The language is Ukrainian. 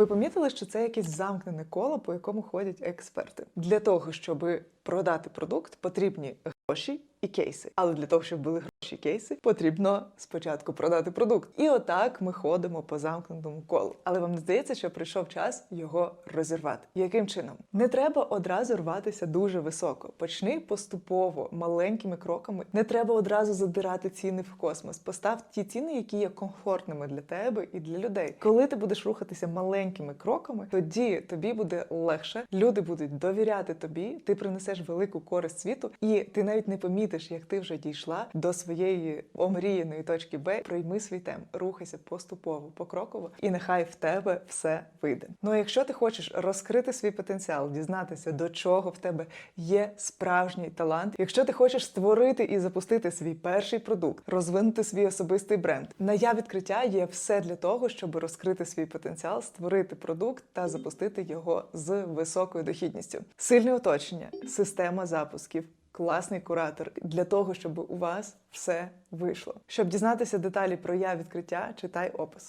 Ви помітили, що це якесь замкнене коло, по якому ходять експерти. Для того, щоб продати продукт, потрібні гроші і кейси. Але для того, щоб були гроші кейси, потрібно спочатку продати продукт. І отак ми ходимо по замкненому колу. Але вам не здається, що прийшов час його розірвати. Яким чином? Не треба одразу рватися дуже високо. Почни поступово, маленькими кроками. Не треба одразу задирати ціни в космос. Постав ті ціни, які є комфортними для тебе і для людей. Коли ти будеш рухатися маленькими кроками, тоді тобі буде легше. Люди будуть довіряти тобі. Ти принесеш велику користь світу, і ти навіть не помітиш, як ти вже дійшла до своєї омріяної точки Б. Пройми свій темп, рухайся поступово, покроково, і нехай в тебе все вийде. Ну а якщо ти хочеш розкрити свій потенціал, дізнатися, до чого в тебе є справжній талант. Якщо ти хочеш створити і запустити свій перший продукт, розвинути свій особистий бренд, на я відкриття є все для того, щоб розкрити свій потенціал, створити продукт та запустити його з високою дохідністю. Сильне оточення, система запусків. Класний куратор для того, щоб у вас все вийшло. Щоб дізнатися деталі про я відкриття, читай опис.